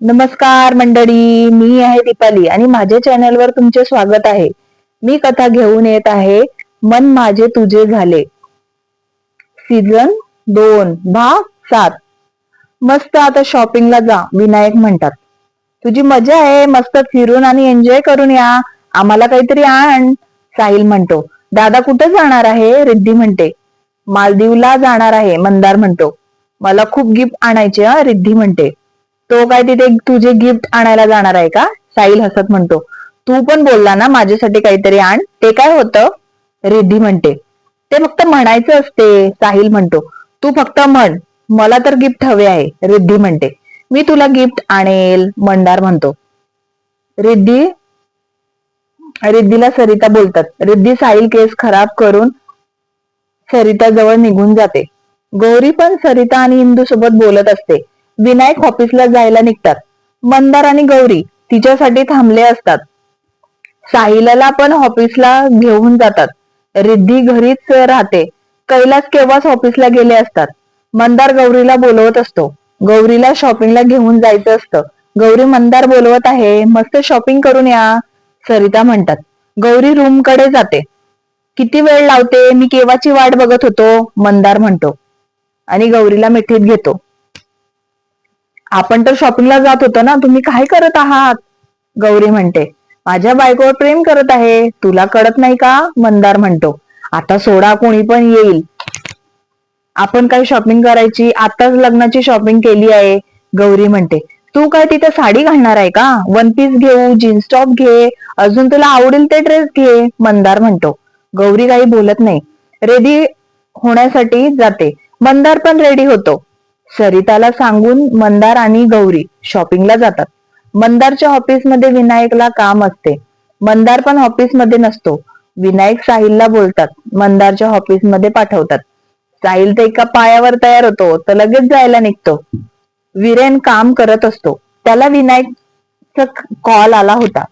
नमस्कार मंडळी मी आहे दीपाली आणि माझ्या चॅनलवर तुमचे स्वागत आहे. मी कथा घेऊन येत आहे मन माझे तुझे झाले. सीझन दोन भाग सात. मस्त आता शॉपिंगला जा विनायक म्हणतात. तुझी मजा आहे मस्त फिरून आणि एन्जॉय करून या. आम्हाला काहीतरी आण साहिल म्हणतो. दादा कुठे जाणार आहे? रिद्धी म्हणते. मालदीवला जाणार आहे मंदार म्हणतो. मला खूप गिफ्ट आणायचे हा रिद्धी म्हणते. तो काय तिथे तुझे गिफ्ट आणायला जाणार आहे का? साहिल हसत म्हणतो. तू पण बोलला ना माझ्यासाठी काहीतरी आण. ते काय होतं? रिद्धी म्हणते. ते फक्त म्हणायचं असते साहिल म्हणतो. तू फक्त म्हण. मला तर गिफ्ट हवे आहे रिद्धी म्हणते. मी तुला गिफ्ट आणेल मंदार म्हणतो. रिद्धी रिद्धीला सरिता बोलतात. रिद्धी साहिल केस खराब करून सरिता जवळ निघून जाते. गौरी पण सरिता आणि इंदू सोबत बोलत असते. विनायक ऑफिसला जायला निघतात. मंदार आणि गौरी तिच्यासाठी थांबले असतात. साहिलला पण ऑफिसला घेऊन जातात. रिद्धी घरीच राहते. कैलास केव्हाच ऑफिसला गेले असतात? मंदार गौरीला बोलवत असतो. गौरीला शॉपिंगला घेऊन जायचं असतं. गौरी मंदार बोलवत आहे मस्त शॉपिंग करून या सरिता म्हणतात. गौरी रूमकडे जाते. किती वेळ लावते? मी केव्हाची वाट बघत होतो? मंदार म्हणतो. आणि गौरीला मिठीत घेतो. आपण तर शॉपिंगला जात होतो ना तुम्ही काय करत आहात? गौरी म्हणते माझ्या बायकोवर प्रेम करत आहे तुला कळत नाही का? मंदार म्हणतो आता सोडा कोणी पण येईल. आपण काय शॉपिंग करायची? आताच लग्नाची शॉपिंग केली आहे गौरी म्हणते. तू काय तिथे साडी घालणार आहे का? वन पीस घेऊ जीन्स टॉप घे अजून तुला आवडेल ते ड्रेस घे मंदार म्हणतो. गौरी काही बोलत नाही. रेडी होण्यासाठी जाते. मंदार पण रेडी होतो. सरिताला सांगून मंदार आणि गौरी शॉपिंगला जातात. मंदारच्या ऑफिसमध्ये विनायकला काम असते. मंदार पण ऑफिसमध्ये नसतो. विनायक साहिलला बोलतात. मंदारच्या ऑफिसमध्ये पाठवतात. साहिल तर एका पायावर तयार होतो. तर लगेच जायला निघतो. विरेन काम करत असतो. त्याला विनायकचा कॉल आला होता.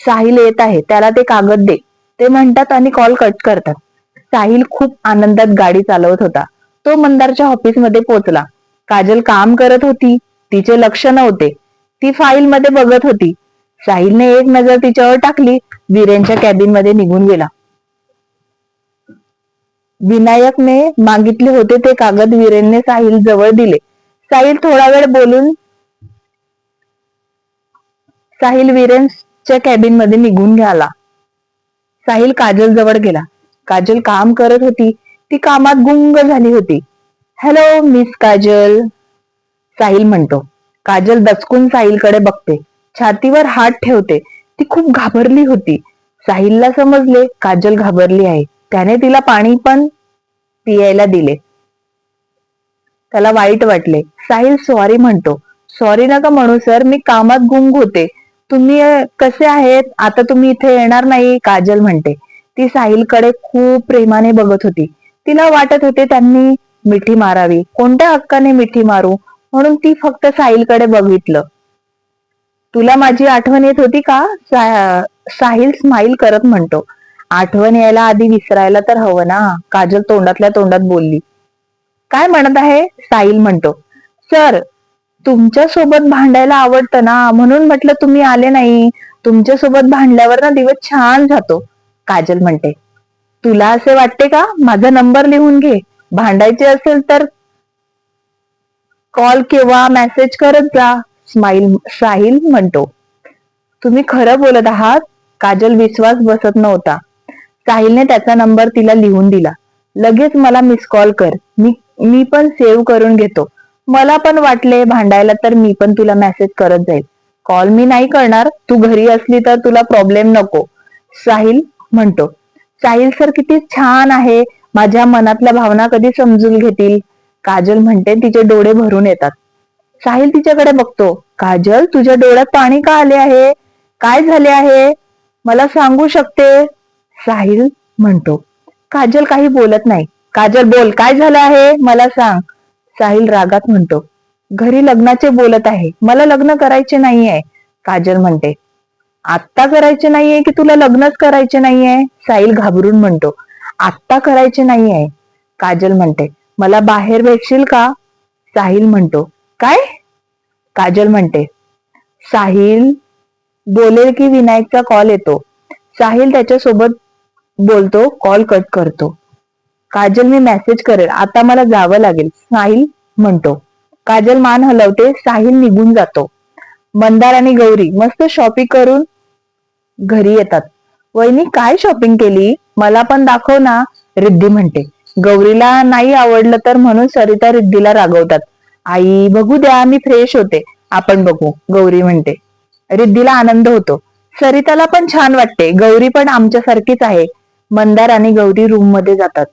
साहिल येत आहे. त्याला ते कागद दे. ते म्हणतात आणि कॉल कट करतात. साहिल खूप आनंदात गाडी चालवत होता. तो मंदारच्या ऑफिसमध्ये पोहोचला. काजल काम करत होती. तिचे लक्ष नव्हते. ती फाईल मध्ये बघत होती. साहिलने एक नजर तिच्यावर टाकली. वीरेनच्या कॅबिनमध्ये निघून गेला. विनायकने मागितले होते ते कागद वीरेनने साहिल जवळ दिले. साहिल थोडा वेळ बोलून साहिल वीरेनच्या कॅबिनमध्ये निघून गेला. साहिल काजल जवळ गेला. काजल काम करत होती. ती कामात गुंग झाली होती. हॅलो मिस काजल साहिल म्हणतो. काजल दचकून साहिलकडे बघते. छातीवर हात ठेवते. ती खूप घाबरली होती. साहिलला समजले काजल घाबरली आहे. त्याने तिला पाणी पण पियायला दिले. त्याला वाईट वाटले. साहिल सॉरी म्हणतो. सॉरी नका म्हणू सर. मी कामात गुंग होते. तुम्ही कसे आहेत? आता तुम्ही इथे येणार नाही काजल म्हणते. ती साहिलकडे खूप प्रेमाने बघत होती. तिला वाटत होते त्यांनी मिठी मारावी. कोणत्या हक्काने मिठी मारू? म्हणून ती फक्त साहिलकडे बघितलं. तुला माझी आठवण येत होती का? साहिल स्माईल करत म्हणतो. आठवण यायला आधी विसरायला तर हवं ना? काजल तोंडातल्या तोंडात बोलली. काय म्हणत आहे? साहिल म्हणतो. सर तुमच्यासोबत भांडायला आवडतं ना? म्हणून म्हटलं तुम्ही आले नाही. तुमच्यासोबत भांडल्यावर ना दिवस छान जातो. काजल म्हणते. तुला असे वाटते का? माझा नंबर लिहून घे. भांडायचे असेल तर कॉल किंवा मेसेज करत जा. स्माईल साहिल म्हणतो. तुम्ही खरं बोलत आहात काजल विश्वास बसत नव्हता. साहिलने त्याचा नंबर तिला लिहून दिला. लगेच मला मिस कॉल कर. मी मी पण सेव्ह करून घेतो. मला पण वाटले भांडायला तर मी पण तुला मेसेज करत जाईल. कॉल मी नाही करणार. तू घरी असली तर तुला प्रॉब्लेम नको. साहिल म्हणतो. साहिल सर किती छान आहे. माझ्या मनातल्या भावना कधी समजून घेतील? काजल म्हणते तिचे डोळे भरून येतात. साहिल तिच्याकडे बघतो काजल तुझ्या डोळ्यात पाणी का आले आहे? काय झाले आहे? मला सांगू शकते? साहिल म्हणतो काजल काही बोलत नाही. काजल बोल काय झालं आहे? मला सांग. साहिल रागात म्हणतो घरी लग्नाचे बोलत आहे. मला लग्न करायचे नाहीये. काजल म्हणते आत्ता करायचे नाहीये की तुला लग्नच करायचे नाहीये? साहिल घाबरून म्हणतो आत्ता करायचे नाहीये. काजल म्हणते मला बाहेर भेटशील का? साहिल म्हणतो काय? काजल म्हणते साहिल बोलेल की विनायकचा कॉल येतो. साहिल त्याच्यासोबत बोलतो कॉल कट करतो. काजल मी मेसेज करेल आता मला जावं लागेल. साहिल म्हणतो काजल मान हलवते. साहिल निघून जातो. मंदार आणि गौरी मस्त शॉपिंग करून घरी येतात. वहिनी काय शॉपिंग केली? मला पण दाखव ना रिद्धी म्हणते. गौरीला नाही आवडलं तर म्हणून सरिता रिद्धीला रागवतात. आई बघू द्या मी फ्रेश होते. आपण बघू गौरी म्हणते. रिद्धीला आनंद होतो. सरिताला पण छान वाटते. गौरी पण आमच्यासारखीच आहे. मंदार आणि गौरी रूममध्ये जातात.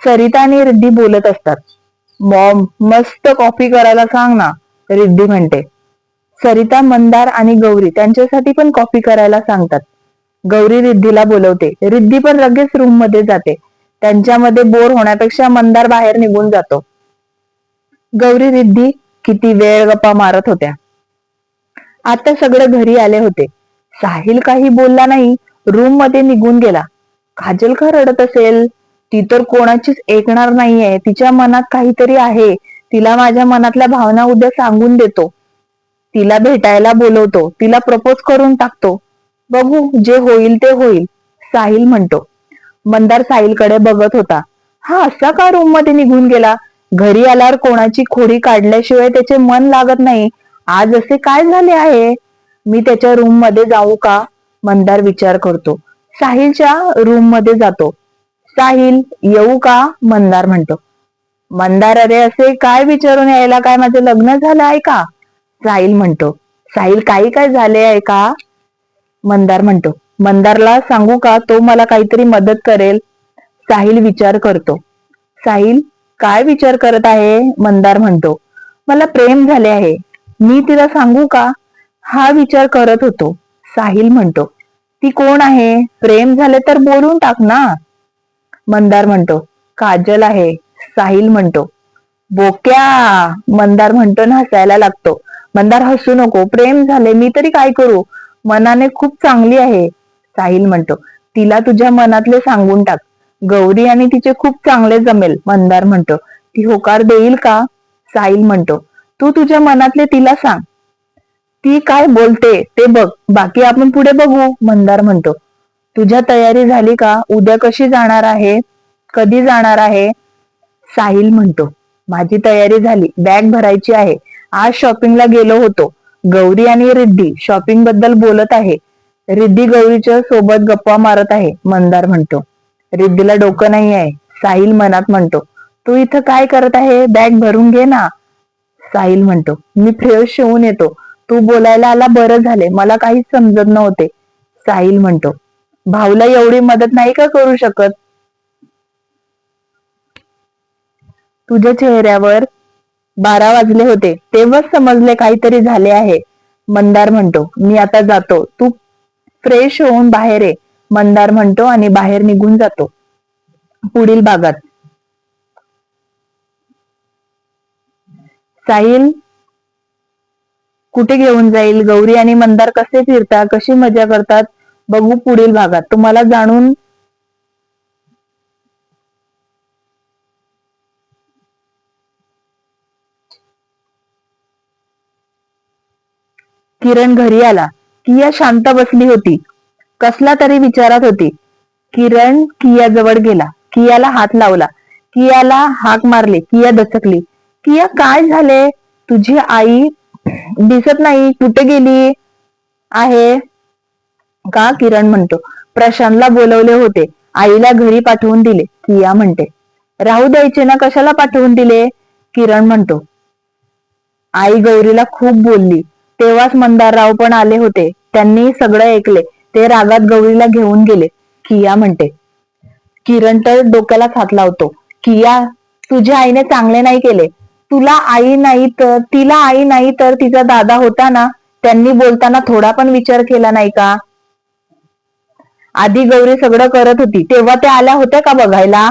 सरिता आणि रिद्धी बोलत असतात. मॉम मस्त कॉफी करायला सांग ना रिद्धी म्हणते. सरिता मंदार आणि गौरी त्यांच्यासाठी पण कॉफी करायला सांगतात. गौरी रिद्धीला बोलवते. रिद्धी पण लगेच रूममध्ये जाते. त्यांच्यामध्ये बोर होण्यापेक्षा मंदार बाहेर निघून जातो. गौरी रिद्धी किती वेळ गप्पा मारत होत्या. आता सगळं घरी आले होते. साहिल काही बोलला नाही रूममध्ये निघून गेला. काजल का रडत असेल? ती तर कोणाचीच ऐकणार नाहीये. तिच्या मनात काहीतरी आहे. तिला माझ्या मनातल्या भावना उद्या सांगून देतो. तिला भेटायला बोलवतो. तिला प्रपोज करून टाकतो. बघू जे होईल ते होईल साहिल म्हणतो. मंदार साहिलकडे बघत होता. हा असा का रूममध्ये निघून गेला? घरी आल्यावर कोणाची खोडी काढल्याशिवाय त्याचे मन लागत नाही. आज असे काय झाले आहे? मी त्याच्या रूममध्ये जाऊ का? मंदार विचार करतो. साहिलच्या रूममध्ये जातो. साहिल येऊ का? मंदार म्हणतो. मंदार अरे असे काय विचारून यायला? काय माझं लग्न झालं आहे का? साहिल म्हणतो. साहिल काही काय झाले आहे का? मंदार म्हणतो मंदारला सांगू का तो मला काहीतरी मदत करेल. साहिल विचार करतो. साहिल काय विचार करत आहे? मंदार म्हणतो. मला प्रेम झाले आहे. मी तिला सांगू का? हा विचार करत होतो. साहिल म्हणतो. ती कोण आहे? प्रेम झाले तर बोलून टाक ना. मंदार म्हणतो. काजल आहे. साहिल म्हणतो. बोक्या. मंदार म्हणतो ना हसायला लागतो. मंदार हसू नको. प्रेम झाले मी तरी काय करू? मनाने खूप चांगली आहे साहिल म्हणतो. तिला तुझ्या मनातले सांगून टाक. गौरी आणि तिचे खूप चांगले जमेल मंदार म्हणतो. ती होकार देईल का? साहिल म्हणतो. तू तुझ्या मनातले तिला सांग. ती काय बोलते ते बघ बाकी आपण पुढे बघू मंदार म्हणतो. तुझ्या तयारी झाली का? उद्या कशी जाणार आहे? कधी जाणार आहे? साहिल म्हणतो. माझी तयारी झाली बॅग भरायची आहे. आज शॉपिंगला गेलो होतो. गौरी आणि रिद्धी शॉपिंगबद्दल बोलत आहे. रिद्धी गौरीच्या सोबत गप्पा मारत आहे मंदार म्हणतो. रिद्धीला डोकं नाही आहे साहिल मनात म्हणतो. तू इथं काय करत आहे? बॅग भरून घे ना. साहिल म्हणतो. मी फ्रेश शिवून येतो. तू बोलायला आला बरं झाले. मला काहीच समजत नव्हते. साहिल म्हणतो. भाऊला एवढी मदत नाही का करू शकत? तुझ्या चेहऱ्यावर बारा वाजले होते. तेव्हाच समजले काहीतरी झाले आहे. मंदार म्हणतो मी आता जातो. तू फ्रेश होऊन बाहेर ये. मंदार म्हणतो आणि बाहेर निघून जातो. पुढील भागात. साहिल कुठे घेऊन जाईल? गौरी आणि मंदार कसे फिरतात? कशी मजा करतात? बघू पुढील भागात. तुम्हाला जाणून किरण घरी आला. किया शांत बसली होती. कसला तरी विचारात होती. किरण किया जवळ गेला. कियाला हात लावला. कियाला हाक मारले. किया दचकली. किया काय झाले? तुझी आई दिसत नाही. कुठे गेली? आहे. का? किरण म्हणतो. प्रशांतला बोलवले होते. आईला घरी पाठवून दिले. किया म्हणते. राहू द्यायचे ना? कशाला पाठवून दिले? किरण म्हणतो. आई गौरीला खूप बोलली. तेव्हाच मंदारराव पण आले होते. त्यांनी सगळं ऐकले. ते रागात गौरीला घेऊन गेले. किया म्हणते किरण तर डोक्याला हात लावतो. किया तुझ्या आईने चांगले नाही केले. तुला आई नाही तर तिला आई नाही तर तिचा दादा होता ना? त्यांनी बोलताना थोडा पण विचार केला नाही का? आधी गौरी सगळं करत होती. तेव्हा त्या आल्या होत्या का बघायला?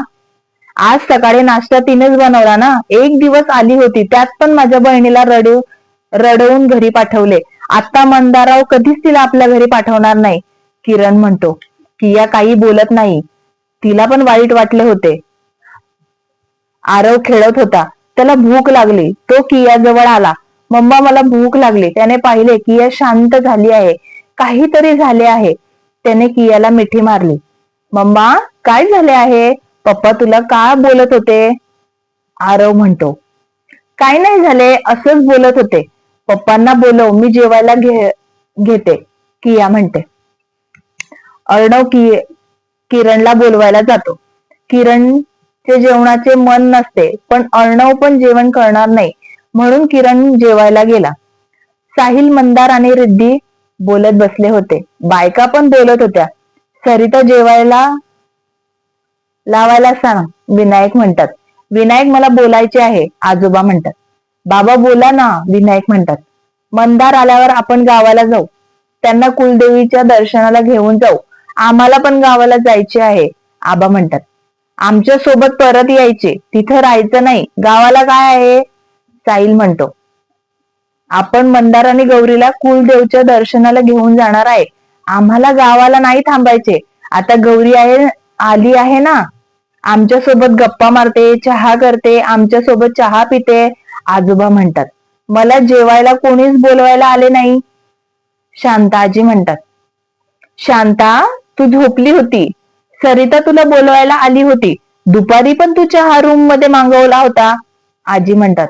आज सकाळी नाश्ता तिनेच बनवला ना? एक दिवस आली होती. त्यात पण माझ्या बहिणीला रडू रडवून घरी पाठवले. आता मंदाराव कधीच तिला आपल्या घरी पाठवणार नाही. किरण म्हणतो किया काही बोलत नाही. तिला पण वाईट वाटले होते. आरव खेळत होता. त्याला भूक लागली. तो किया जवळ आला. मम्मा मला भूक लागली. त्याने पाहिले किया शांत झाली आहे. काहीतरी झाले आहे. त्याने कियाला मिठी मारली. मम्मा काय झाले आहे? पप्पा तुला का बोलत होते? आरव म्हणतो. काय नाही झाले. असंच बोलत होते. पप्पांना बोलव मी जेवायला घे घेते किया म्हणते. अर्णव कि किरणला बोलवायला जातो. किरणचे जेवणाचे मन नसते पण अर्णव पण जेवण करणार नाही म्हणून किरण जेवायला गेला. साहिल मंदार आणि रिद्धी बोलत बसले होते. बायका पण बोलत होत्या. सरिता जेवायला लावायला सांग विनायक म्हणतात. विनायक मला बोलायचे आहे आजोबा म्हणतात. बाबा बोला ना विनायक म्हणतात. मंदार आल्यावर आपण गावाला जाऊ. त्यांना कुलदेवीच्या दर्शनाला घेऊन जाऊ. आम्हाला पण गावाला जायचे आहे आबा म्हणतात. आमच्यासोबत परत यायचे. तिथं राहायचं नाही. गावाला काय आहे? साईल म्हणतो. आपण मंदार आणि गौरीला कुलदेवच्या दर्शनाला घेऊन जाणार आहे. आम्हाला गावाला नाही थांबायचे. आता गौरी आहे आली आहे ना? आमच्यासोबत गप्पा मारते चहा करते आमच्यासोबत चहा पिते. आजोबा म्हणतात मला जेवायला कोणीच बोलवायला आले नाही. शांता आजी म्हणतात शांता तू झोपली होती. सरिता तुला बोलवायला आली होती. दुपारी पण तू चहा रूममध्ये मागवला होता. आजी म्हणतात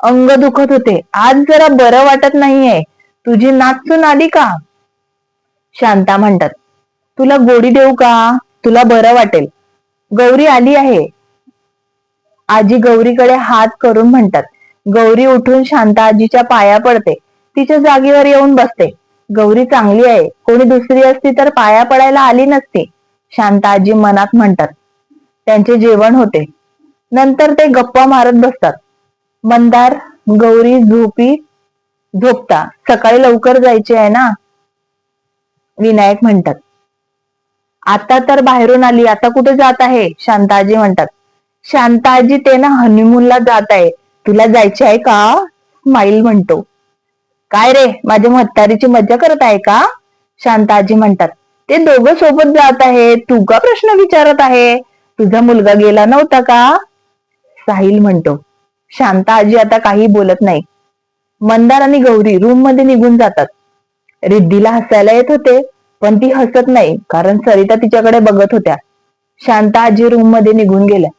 अंग दुखत होते. आज जरा बरं वाटत नाहीये. तुझी नाचून आली का? शांता म्हणतात तुला गोडी देऊ का? तुला बरं वाटेल. गौरी आली आहे. आजी गौरीकडे हात करून म्हणतात गौरी उठून शांता आजीच्या पाया पडते. तिच्या जागेवर येऊन बसते. गौरी चांगली आहे. कोणी दुसरी असती तर पाया पडायला आली नसती शांता आजी मनात म्हणतात. त्यांचे जेवण होते. नंतर ते गप्पा मारत बसतात. मंदार गौरी झोपी झोपता सकाळी लवकर जायचे आहे ना? विनायक म्हणतात. आता तर बाहेरून आली आता कुठे जात आहे? शांताजी म्हणतात. शांताजी ते ना हनीमूनला जात आहे. तुला जायचे आहे का? स्माईल म्हणतो. काय रे? माझ्या म्हातारीची मज्जा करत आहे का? शांताजी म्हणतात. ते दोघं सोबत जात आहे तू का प्रश्न विचारत आहे? तुझा मुलगा गेला नव्हता का? साहिल म्हणतो. शांता आजी आता काही बोलत नाही. मंदार आणि गौरी रूममध्ये निघून जातात. रिद्धीला हसायला येत होते पण ती हसत नाही कारण सरिता तिच्याकडे बघत होत्या. शांता आजी रूममध्ये निघून गेल्या.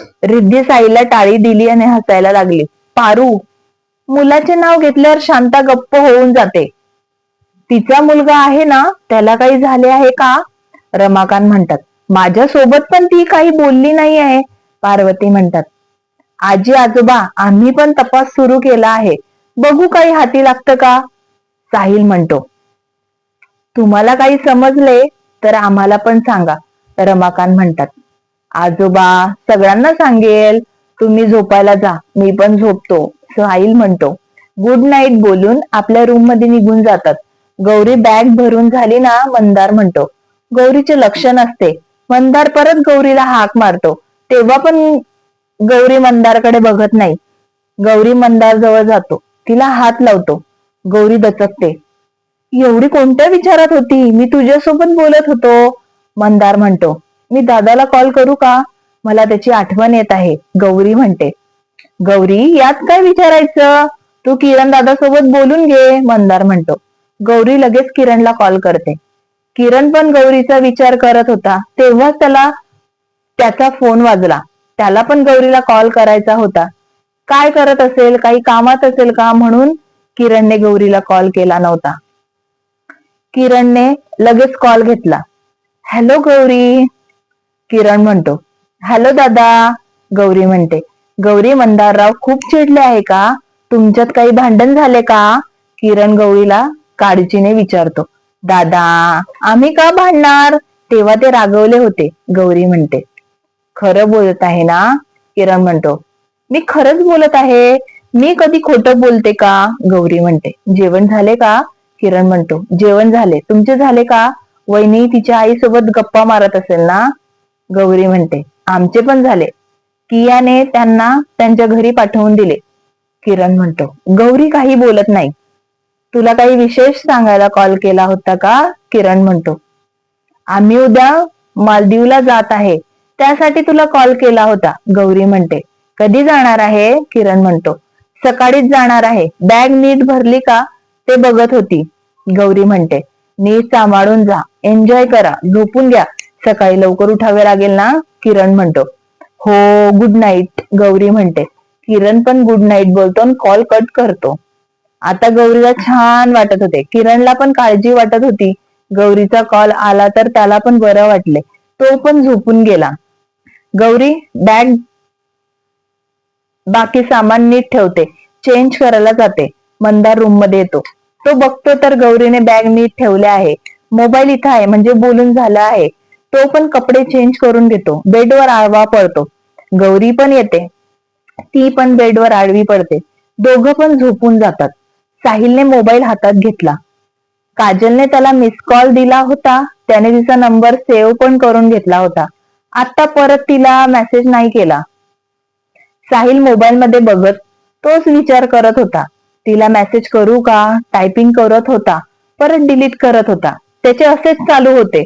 रिद्धी साईला टाळी दिली आणि हसायला लागली. पारू मुलाचे नाव घेतल्यावर शांता गप्प होऊन जाते. तिचा मुलगा आहे ना त्याला काही झाले आहे का? रमाकांत म्हणतात. माझ्या सोबत पण ती काही बोलली नाही आहे पार्वती म्हणतात. आजी आजोबा आम्ही पण तपास सुरू केला आहे. बघू काही हाती लागतं का? साहिल म्हणतो. तुम्हाला काही समजले तर आम्हाला पण सांगा रमाकांत म्हणतात. आजोबा सगळ्यांना सांगेल तुम्ही झोपायला जा मी पण झोपतो. साहिल म्हणतो. गुड नाईट बोलून आपल्या रूममध्ये निघून जातात. गौरी बॅग भरून झाली ना मंदार म्हणतो. गौरीचे लक्ष नसते. मंदार परत गौरीला हाक मारतो. तेव्हा पण गौरी मंदारकडे बघत नाही. गौरी मंदार जवळ जातो. तिला हात लावतो. गौरी दचकते. एवढी कोणत्या विचारात होती? मी तुझ्यासोबत बोलत होतो. मंदार म्हणतो. मी दादाला कॉल करू का? मला त्याची आठवण येत आहे. गौरी म्हणते. गौरी यात काय विचारायचं? तू किरण दादासोबत बोलून घे मंदार म्हणतो. गौरी लगेच किरणला कॉल करते. किरण पण गौरीचा विचार करत होता. तेव्हाच त्याला त्याचा फोन वाजला. त्याला पण गौरीला कॉल करायचा होता. काय करत असेल? काही कामात असेल का? म्हणून किरणने गौरीला कॉल केला नव्हता. किरणने लगेच कॉल घेतला. हॅलो गौरी. किरण म्हणतो. हॅलो दादा गौरी म्हणते. गौरी मंदारराव खूप चिडले आहे का? तुमच्यात काही भांडण झाले का? किरण गौरीला काळजीने विचारतो. दादा आम्ही का भांडणार? तेव्हा ते रागवले होते. गौरी म्हणते. खरं बोलत आहे ना? किरण म्हणतो. मी खरंच बोलत आहे. मी कधी खोटं बोलते का? गौरी म्हणते. जेवण झाले का? किरण म्हणतो. जेवण झाले. तुमचे झाले का? वहिनी तिच्या आईसोबत गप्पा मारत असेल ना? गौरी म्हणते आमचे पण झाले. कियाने त्यांना त्यांच्या घरी पाठवून दिले. किरण म्हणतो गौरी काही बोलत नाही. तुला काही विशेष सांगायला कॉल केला होता का? किरण म्हणतो आम्ही उद्या मालदीवला जात आहे. त्यासाठी तुला कॉल केला होता. गौरी म्हणते कधी जाणार आहे? किरण म्हणतो सकाळीच जाणार आहे. बॅग नीट भरली का? ते बघत होती. गौरी म्हणते नीट सांभाळून जा. एन्जॉय करा. झोपून घ्या. सकाळी लवकर उठावे लागेल ना? किरण म्हणतो. हो गुड नाईट गौरी म्हणते. किरण पण गुड नाईट बोलतो आणि कॉल कट करतो. आता गौरीला छान वाटत होते. किरणला पण काळजी वाटत होती. गौरीचा कॉल आला तर त्याला पण बरं वाटले. तो पण झोपून गेला. गौरी बॅग बाकी सामान नीट ठेवते. चेंज करायला जाते. मंदार रूममध्ये येतो. तो बघतो तर गौरीने बॅग नीट ठेवले आहे. मोबाईल इथं आहे म्हणजे बोलून झाला आहे. तो पण कपडे चेंज करून घेतो बेडवर आळवा पडतो. गौरी पण येते. ती पण बेडवर आडवी पडते. दोघं पण झोपून जातात. साहिलने मोबाईल हातात घेतला. काजलने त्याला मिस कॉल दिला होता. त्याने तिचा नंबर सेव्ह पण करून घेतला होता. आता परत तिला मेसेज नाही केला. साहिल मोबाईल मध्ये बघत तोच विचार करत होता. तिला मेसेज करू का? टायपिंग करत होता. परत डिलीट करत होता. त्याचे असेच चालू होते.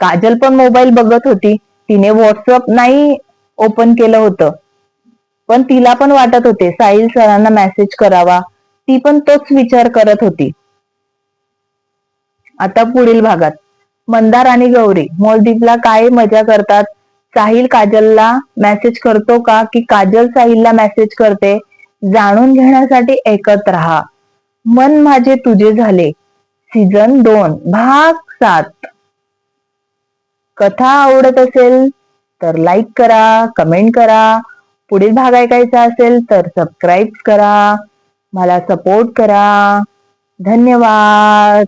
काजल पण मोबाईल बघत होती. तिने व्हॉट्सअप नाही ओपन केलं होतं. पण तिला पण वाटत होते साहिल सरांना मेसेज करावा. ती पण तोच विचार करत होती. आता पुढील भागात. मंदार आणि गौरी मोलदीपला काय मजा करतात? साहिल काजलला मेसेज करतो का? की काजल साहिलला मेसेज करते? जाणून घेण्यासाठी ऐकत राहा. मन माझे तुझे झाले. सीझन दोन भाग सात. कथा आवडत असेल तर लाईक करा कमेंट करा. पुढील भाग ऐकायचा असेल तर सबस्क्राईब करा. मला सपोर्ट करा. धन्यवाद.